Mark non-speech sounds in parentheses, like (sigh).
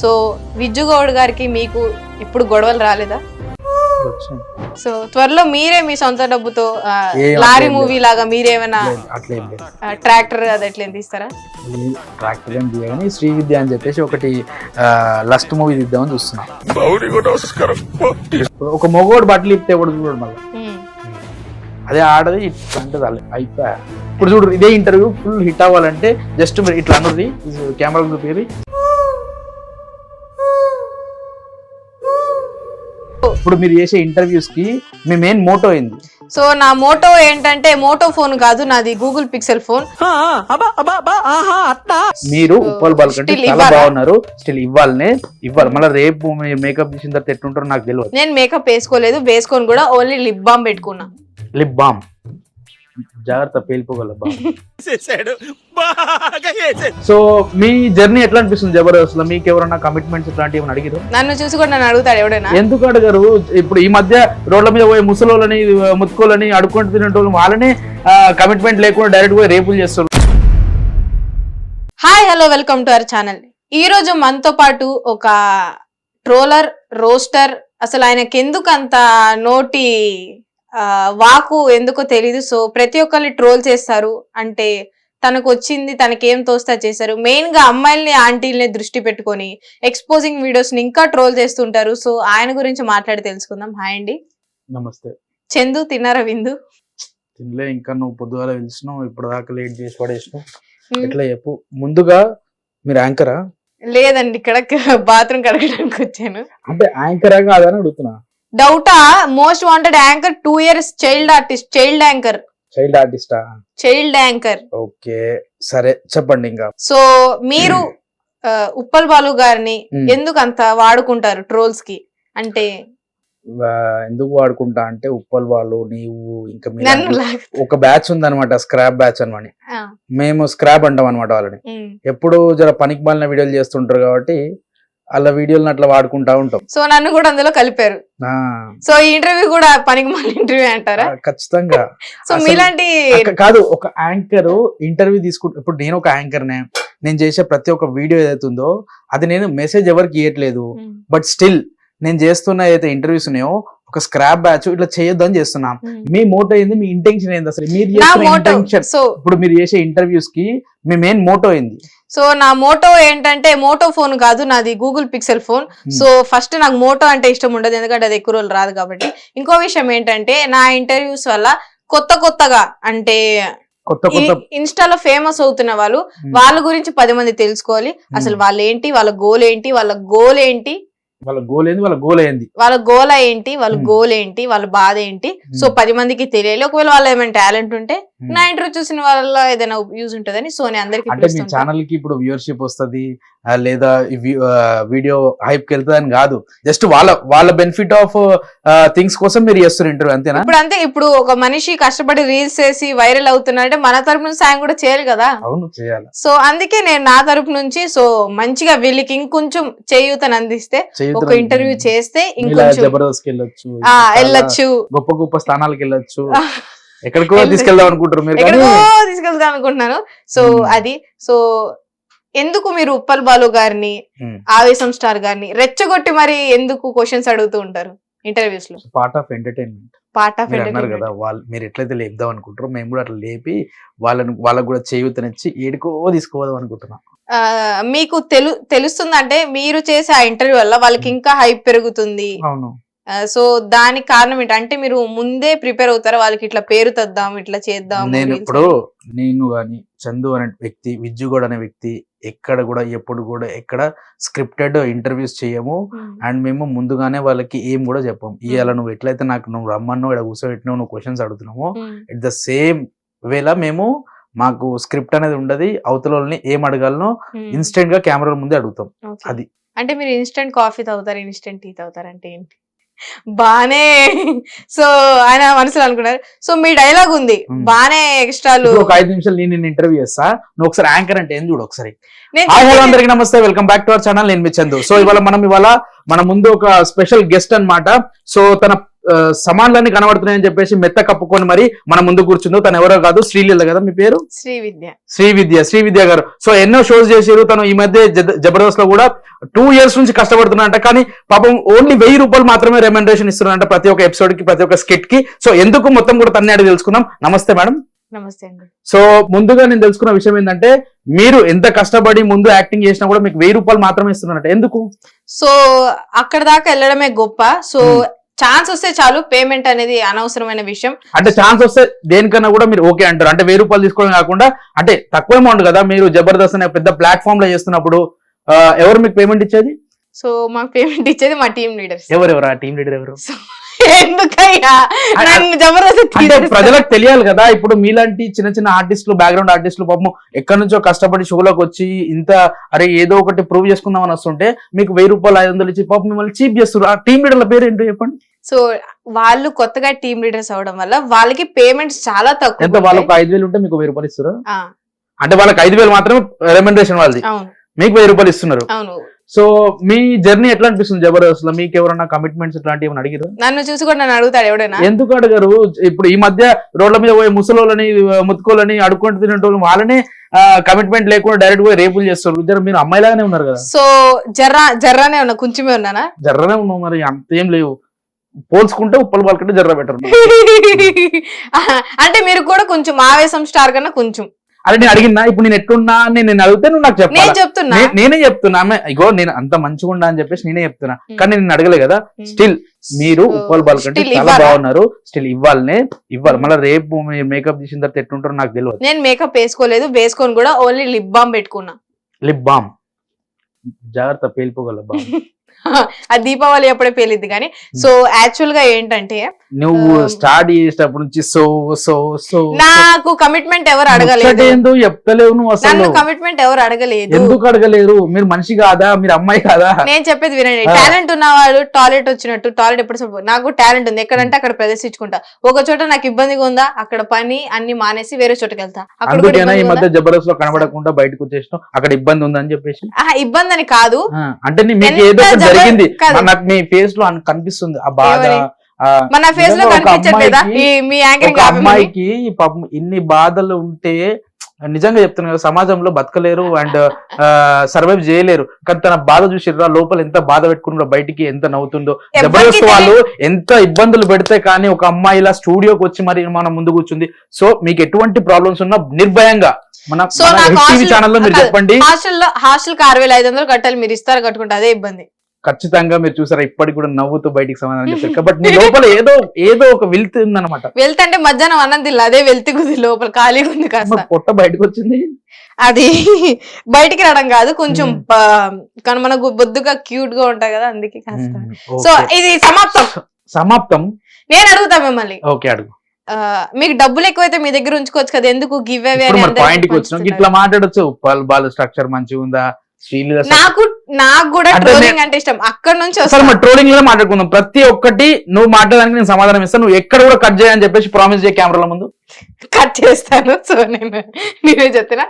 So Vijju Goud గారికి మీకు ఇప్పుడు గొడవలు రాలేదా. సో త్వరలో మీరే మీ సొంత డబ్బుతో లారీ మూవీ లాగా మీరేమైనా ట్రాక్టర్ అది ఎట్లా తీస్తారా? ట్రాక్టర్ ఏం తీయగానే శ్రీ విద్య అని చెప్పేసి ఒకటి లస్ట్ మూవీ తీద్దామని చూస్తున్నా. ఒక మగోడు బట్టలు ఇస్తే ఎవడు చూడు మళ్ళీ. అదే ఆడది ఇట్లా అయిపోయా? ఇప్పుడు చూడు ఇదే ఇంటర్వ్యూ ఫుల్ హిట్ అవ్వాలంటే జస్ట్ మీరు ఇట్లా అనుర్రి కెమెరా చూపి ఇప్పుడు మీరు చేసే ఇంటర్వ్యూస్కి మీ మెయిన్ మోటో అయింది సో నా మోటో ఏంటంటే మోటో ఫోన్ కాదు నాది గూగుల్ పిక్సెల్ ఫోన్ మీరు ఉప్పల్ బాల్ కంటే చాలా ఇవ్వాలా? బాగున్నారు. స్టిల్ ఇవ్వాలనే ఇవ్వాలి. మళ్ళీ రేపు మేకప్ చేసిన తర్వాత ఎట్లుంటారో నాకు తెలియదు నేను మేకప్ వేసుకోలేదు వేసుకొని కూడా ఓన్లీ లిప్ బామ్ పెట్టుకున్నా. లిప్ బామ్ జాగ్రత్త పేలిపోగల సో మీ జర్నీ ఎట్లా అనిపిస్తుంది జబర్దస్త్లో మీకు ఎవరైనా కమిట్మెంట్స్ ఇట్లాంటివి ఏమైనా అడిగారు నన్ను చూసి కూడా నన్ను అడుగుతాడు ఎవడైనా. ఎందుకు అడగరు? ఇప్పుడు ఈ మధ్య రోడ్ల మీద పోయే ముసలోళ్ళని ముత్తుకోలని అడుక్కుంటూ తినేటోళ్ళు వాళ్ళని కమిట్మెంట్ లేకుండా డైరెక్ట్ పోయి రేపులు చేస్తారు. Hi hello welcome to our channel ఈ రోజు మనతో పాటు ఒక ట్రోలర్ రోస్టర్ అసలు ఆయనకి ఎందుకు అంత నోటి వాకు ఎందుకో తెలీదు. సో ప్రతి ఒక్కరిని ట్రోల్ చేస్తారు. అంటే తనకు వచ్చింది తనకి ఏం తోస్తా చేశారు మెయిన్గా అమ్మాయిల్ని ఆంటీల్ని దృష్టి పెట్టుకొని ఎక్స్పోజింగ్ వీడియోస్ని ఇంకా ట్రోల్ చేస్తుంటారు. సో ఆయన గురించి మాట్లాడి తెలుసుకుందాం. హాయ్ అండి. నమస్తే. చందు తిన్నారా విందు? తినలే ఇంకా నువ్వు పొద్దుగాల పిలిచినావు ఇప్పుడు దాకా లేట్ చేసి పడేసినావు. ఎట్లా చెప్పు? ముందుగా మీరు యాంకరా? లేదండి ఇక్కడ బాత్రూమ్ కడగడానికి వచ్చాను అంటే యాంకరా కాదని అడుగుతున్నా. డౌటా? Most wanted anchor two years child artist child anchor. Child ఆర్టిస్టా? Child anchor. Okay సరే చెప్పండి ఇంకా. సో మీరు ఉప్పల్ బాలు గారిని. ఎందుకు అంత వాడుకుంటారు ట్రోల్స్కి అంటే ఎందుకు వాడుకుంటా అంటే ఉప్పల్ వాళ్ళు నీవు ఇంకా ఒక బ్యాచ్ ఉందన్నమాట స్క్రాప్ బ్యాచ్ అనమాట మేము స్క్రాప్ అంటాం అనమాట వాళ్ళని. ఎప్పుడు జర పనికి మాలిన వీడియోలు చేస్తుంటారు కాబట్టి అలా వీడియోలను అట్లా వాడుకుంటా ఉంటాం. సో నన్ను కూడా అందులో కలిపారు. సో ఈ ఇంటర్వ్యూ కూడా పనికి మళ్ళీ ఇంటర్వ్యూ అంటారా? ఖచ్చితంగా. సో మీలాంటి కాదు ఒక యాంకర్ ఇంటర్వ్యూ తీసుకుంటు ఇప్పుడు నేను ఒక యాంకర్నే నేను చేసే ప్రతి ఒక్క వీడియో ఏదైతే ఉందో అది నేను మెసేజ్ ఎవరికి ఇవ్వట్లేదు బట్ స్టిల్ నేను చేస్తున్న ఏదైతే ఇంటర్వ్యూస్ ఉన్నాయో ఒక స్క్రాప్ బ్యాచ్ ఇట్లా చేయొద్దు అని చేస్తున్నాం. మీ మోటో ఏంది? మీ ఇంటెన్షన్ ఏంది అసలు? మీరు ఇంటెన్షన్ సో ఇప్పుడు మీరు చేసే ఇంటర్వ్యూస్కి మీ మెయిన్ మోటో ఏంది? సో నా మోటో ఏంటంటే మోటో ఫోన్ కాదు నాది Google pixel phone so first నాకు మోటో అంటే ఇష్టం ఉండదు ఎందుకంటే అది ఎక్కువ రోజులు రాదు కాబట్టి. ఇంకో విషయం ఏంటంటే నా ఇంటర్వ్యూస్ వల్ల కొత్త కొత్తగా అంటే ఇన్స్టాలో ఫేమస్ అవుతున్న వాళ్ళు. వాళ్ళ గురించి పది మంది తెలుసుకోవాలి. అసలు వాళ్ళు ఏంటి వాళ్ళ గోల్ ఏంటి? వాళ్ళ గోల్ ఏంటి? వాళ్ళ గోల్ ఏంది? వాళ్ళ గోల్ ఏంది? వాళ్ళ గోల్ ఏంటి? వాళ్ళ Hmm. గోల్ ఏంటి? వాళ్ళ బాధ ఏంటి? సో పది మందికి తెలియాలి. ఒకవేళ వాళ్ళ ఏమైనా టాలెంట్ ఉంటే Hmm. నా ఇంటర్వ్యూ చూసిన వాళ్ళ ఏదైనా యూజ్ ఉంటుందని సో నేను అందరికి అంటే మీ ఛానల్కి ఇప్పుడు వ్యూవర్షిప్ వస్తది లేదా వీడియో హైప్కి వెళ్తుంది అని కాదు. జస్ట్ వాళ్ళ వాళ్ళ బెనిఫిట్ ఆఫ్ థింగ్స్ కోసం మీరు చేస్తున్నారు ఇంటర్వ్యూ అంతేనా? ఇప్పుడు అంతే ఇప్పుడు ఒక మనిషి కష్టపడి రీల్స్ చేసి వైరల్ అవుతున్నాడంటే మన తరపు నుంచి సాయం కూడా చేయాలి కదా. అవును చేయాలి. సో అందుకే నేను నా తరపు నుంచి సో మంచిగా వీళ్ళకి ఇంకొంచెం చేయూతని అందిస్తే ఒక ఇంటర్వ్యూ చేస్తే ఇంకొంచెం జబర్దస్త్ వెళ్ళొచ్చు వెళ్ళొచ్చు. గొప్ప గొప్ప స్థానాలకు వెళ్ళొచ్చు. (laughs) ఎక్కడికో. తీసుకెళ్దాం అనుకుంటారు మీరు కానీ. ఎక్కడికో తీసుకెళ్దాం అనుకుంటున్నాను సో. అది సో ఎందుకు మీరు ఉప్పల్ బాలు గారిని. ఆవేశం స్టార్ గారిని రెచ్చగొట్టి మరి ఎందుకు క్వశ్చన్స్ అడుగుతూ ఉంటారు ఇంటర్వ్యూస్లో? Part of entertainment part of అన్నారు కదా వాళ్ళు మీరు ఎట్లయితే లేపుదాం అనుకుంటారో మేము కూడా అట్లా లేపి వాళ్ళని వాళ్ళకు కూడా చేయూతనిచ్చి ఏడుకో తీసుకోవదాం అనుకుంటున్నాం. మీకు తెలు తెలుస్తుందంటే మీరు చేసే ఆ ఇంటర్వ్యూ వల్ల వాళ్ళకి ఇంకా హైప్ పెరుగుతుంది. అవును. సో దానికి కారణం ఏంటి? అంటే మీరు ముందే ప్రిపేర్ అవుతారా? వాళ్ళకి ఇట్లా పేరు తెద్దాం ఇట్లా చేద్దాం నేను ఇప్పుడు నేను గాని చందు అనే వ్యక్తి విజ్జుగోడ్ అనే వ్యక్తి ఎక్కడ కూడా ఎప్పుడు కూడా ఎక్కడ స్క్రిప్టెడ్ ఇంటర్వ్యూస్ చేయము. Hmm. అండ్ మేము ముందుగానే వాళ్ళకి ఏం కూడా చెప్పాం. ఇవాళ నువ్వు ఎట్లయితే నాకు నువ్వు రమ్మన్నావు ఇక్కడ కూర్చోబెట్టినావు నువ్వు క్వశ్చన్స్ అడుగుతున్నావు Hmm. ఎట్ ద సేమ్ వేళ మేము మాకు స్క్రిప్ట్ అనేది ఉండదు. అవతల వాళ్ళని ఏం అడగాలనో Hmm. ఇన్స్టెంట్గా కెమెరాల ముందే అడుగుతాం. అది. అంటే మీరు ఇన్స్టెంట్ కాఫీ తాగుతారు? ఇన్స్టెంట్ టీ తాగుతారు? అంటే ఏంటి? బానే. సో ఆయన మనసులో అనుకున్నారు. సో మీ డైలాగ్ ఉంది. బానే ఎక్స్ట్రాలు ఒక ఐదు నిమిషాలు నేను నిన్ను ఇంటర్వ్యూ చేస్తా. నువ్వు ఒకసారి యాంకర్ అంటే ఏం చూడు ఒకసారి. నేను హలో అందరికి నమస్తే. Welcome back to our channel నేను మీ చందు. సో ఇవాళ మనం ఇవాళ మన ముందు ఒక స్పెషల్ గెస్ట్ అన్నమాట. సో తన సమాన్లన్నీ కనబడుతున్నాయని చెప్పేసి మెత్త కప్పుకొని మరి మన ముందు కూర్చుందో తను ఎవరో కాదు శ్రీలీల కదా మీ పేరు? శ్రీ విద్య శ్రీ విద్య శ్రీ విద్య గారు. సో ఎన్నో షోస్ చేసారు తను ఈ మధ్య జబ- జబర్దస్త్లో కూడా టూ ఇయర్స్ నుంచి కష్టపడుతున్నారంట. కానీ పాపం ఓన్లీ వెయ్యి రూపాయలు మాత్రమే రెమెండరేషన్ ఇస్తున్నారంట ప్రతి ఒక్క ఎపిసోడ్కి ప్రతి ఒక్క స్కిట్కి. సో ఎందుకు మొత్తం కూడా తన్నే అడిగి తెలుసుకుందాం. నమస్తే మేడం. నమస్తే అండి. సో ముందుగా నేను తెలుసుకున్న విషయం ఏంటంటే మీరు ఎంత కష్టపడి ముందు యాక్టింగ్ చేసినా కూడా మీకు వెయ్యి రూపాయలు మాత్రమే ఇస్తున్నారంట. ఎందుకు? సో అక్కడ దాకా వెళ్ళడమే గొప్ప. So Hmm. ఛాన్స్ వస్తే చాలు పేమెంట్ అనేది అనవసరమైన విషయం. అంటే ఛాన్స్ వస్తే దేనికన్నా కూడా మీరు ఓకే అంటారు. అంటే వెయ్యి రూపాయలు తీసుకోవడం కాకుండా అంటే తక్కువ అమౌంట్ కదా మీరు జబర్దస్త్ అనే పెద్ద ప్లాట్ఫామ్లో చేస్తున్నప్పుడు ఎవరు మీకు పేమెంట్ ఇచ్చేది? సో మాకు పేమెంట్ ఇచ్చేది మా టీం లీడర్స్ ఎవరెవరు? ఆ టీం లీడర్ ఎవరు? ఎందుకయ్యా? అ- నన్ను జబర్దస్త్ అంటే తీసేస్తారు. ప్రజలకు తెలియాలి కదా. ఇప్పుడు మీలాంటి చిన్న చిన్న ఆర్టిస్టులు బ్యాక్గ్రౌండ్ ఆర్టిస్టులు పాపం ఎక్కడి నుంచో కష్టపడి షోలోకి వచ్చి ఇంత అరే ఏదో ఒకటి ప్రూవ్ చేసుకుందామని వస్తుంటే మీకు వెయ్యి రూపాయలు ఐదు వందలు ఇచ్చి పాపం మిమ్మల్ని చీప్ చేస్తారు ఆ టీం లీడర్ల పేరు ఏంటో చెప్పండి. సో వాళ్ళు కొత్తగా టీం లీడర్స్ అవడం వల్ల వాళ్ళకి పేమెంట్స్ చాలా తక్కువ ఎంత? వాళ్ళకి ఐదు వేలు ఉంటే మీకు వెయ్యి రూపాయలు ఇస్తారు అంటే వాళ్ళకి ఐదు వేలు మాత్రమే రెమెండేషన్ వాళ్ళది. మీకు వెయ్యి రూపాయలు ఇస్తున్నారు. అవును. సో మీ జర్నీ ఎట్లా అనిపిస్తుంది జబర్దస్త్లో మీకు ఎవరన్నా కమిట్మెంట్స్ ఇట్లాంటివి ఏమైనా అడిగారు నన్ను చూసి కూడా నన్ను అడుగుతాడు ఎవడైనా ఎందుకు అడగరు? ఇప్పుడు ఈ మధ్య రోడ్ల మీద పోయి ముసలోళ్ళని ముత్తుకోలని అడుక్కుంటూ తినేటోళ్ళు వాళ్ళనే కమిట్మెంట్ లేకుండా డైరెక్ట్ పోయి రేపులు చేస్తారు. ఇద్దరు మీరు అమ్మాయిలాగానే ఉన్నారు కదా. సో జర్రా జర్రానే ఉన్నా. కొంచెమే ఉన్నానా? జర్రనే ఉన్నావు మరి. అంతేం లేవు. పోల్చుకుంటే ఉప్పలు పాలకంటే జర్ర బెటర్ (laughs) అంటే మీరు కూడా కొంచెం ఆవేశం స్టార్ కన్నా కొంచెం. అరే నేను అడిగినా ఇప్పుడు నేను ఎట్లున్నా అని నేను అడిగితే నువ్వు నాకు నేను చెప్పాలి చెప్తున్నా నేనే చెప్తున్నా. ఆమె ఇగో నేను అంత మంచిగా ఉండా అని చెప్పేసి నేనే చెప్తున్నా. కానీ నేను అడగలే కదా. స్టిల్ మీరు ఉప్పల్ బాల్కంటే still చాలా ఇవ్వాలా? బాగున్నారు. స్టిల్ ఇవ్వాలనే ఇవ్వాలి. మళ్ళీ రేపు మేకప్ చేసిన తర్వాత ఎట్లుంటారో నాకు తెలియదు నేను మేకప్ వేసుకోలేదు. వేసుకొని కూడా ఓన్లీ లిప్ బామ్ పెట్టుకున్నా. లిప్ బామ్ జాగ్రత్త పేలిపోగల బామ్. (laughs) (laughs) ఆ దీపావళి అప్పుడే పేలిద్ది కానీ. సో యాక్చువల్గా ఏంటంటే నువ్వు స్టార్ట్ చేసేటప్పటి నుంచి సో సో సో నాకు కమిట్మెంట్ ఎవరు అడగలేదు. చెప్తలేవు నువ్వు అసలు. కమిట్మెంట్ ఎవరు అడగలేదు. ఎందుకు అడగలేరు? మీరు మనిషి కాదా? మీరు అమ్మాయి కాదా? నేను చెప్పేది వినండి. టాలెంట్ ఉన్నవాడు టాయిలెట్ వచ్చినట్టు టాయిలెట్ ఎప్పుడు నాకు టాలెంట్ ఉంది. ఎక్కడంటే అక్కడ ప్రదర్శించుకుంటా. ఒక చోట నాకు ఇబ్బందిగా ఉందా? అక్కడ పని అన్ని మానేసి వేరే చోటకి వెళ్తా. అందుకేనా ఈ మధ్య? జబర్దస్త్లో కనబడకుండా బయటకు వచ్చేసినాం అక్కడ ఇబ్బంది ఉందని చెప్పేసి? ఇబ్బంది అని కాదు. అంటే జరిగింది. నాకు మీ ఫేస్లో కనిపిస్తుంది. ఆ బాధ మన ఫేస్లో కనిపించట్లేదా? అమ్మాయికి- ఈ మీ యాంకరింగ్ ఒక అమ్మాయికి పాపం ఇన్ని బాధలు ఉంటే నిజంగా చెప్తున్నా కదా, సమాజంలో బతకలేరు అండ్ సర్వైవ్ చేయలేరు. కానీ తన బాధ చూసిర్రా లోపల ఎంత బాధ పెట్టుకున్నారో బయటికి ఎంత నవ్వుతుందో. జబర్దస్త్ వాళ్ళు ఎంత ఇబ్బందులు పెడితే కానీ ఒక అమ్మాయి ఇలా స్టూడియోకి వచ్చి మరి మన ముందు కూర్చుంది. సో మీకు ఎటువంటి ప్రాబ్లమ్స్ ఉన్నా నిర్భయంగా మన సో నాకు హాస్టల్-. చెప్పండి. హాస్టల్లో హాస్టల్కి ఆరు వేల ఐదు వందలు కట్టాలి మీరు ఇస్తారు కట్టుకుంటే అదే ఇబ్బంది. ఖచ్చితంగా మీరు చూసారా ఇప్పటికి కూడా నవ్వుతూ బయటికి సమాధానం (laughs) చెప్పారు. కాబట్టి మీ లోపల ఏదో ఏదో ఒక వెళ్తూ ఉందన్నమాట. వెళ్తంటే మధ్యాహ్నం అన్నం తిల్లు అదే వెళ్తి కుది లోపల ఖాళీగా ఉంది కాస్త. పొట్ట బయటకు వచ్చింది అది (laughs) బయటికి రావడం కాదు కొంచెం కానీ మనకు బొద్దుగా క్యూట్గా ఉంటాయి కదా అందుకే కాస్త. సో. ఇది సమాప్తం. సమాప్తం. నేను అడుగుతా మిమ్మల్ని. ఓకే అడుగు. మీకు డబ్బులు ఎక్కువైతే మీ దగ్గర ఉంచుకోవచ్చు కదా ఎందుకు గివ్ అవే పాయింట్ ఇట్లా మాట్లాడొచ్చు. పల్ బాల్ స్ట్రక్చర్ మంచిగా ఉందా నాకు నాకు కూడా ట్రోలింగ్ అంటే ఇష్టం. అక్కడ నుంచి అసలు ట్రోలింగ్లో మాట్లాడుకుందాం. ప్రతి ఒక్కటి నువ్వు మాట్లాడడానికి నేను సమాధానం ఇస్తాను. నువ్వు ఎక్కడ కూడా కట్ చేయని చెప్పేసి ప్రామిస్ చేయ కెమెరాల ముందు. కట్ చేస్తాను. సో నేను నేనే చెప్తున్నా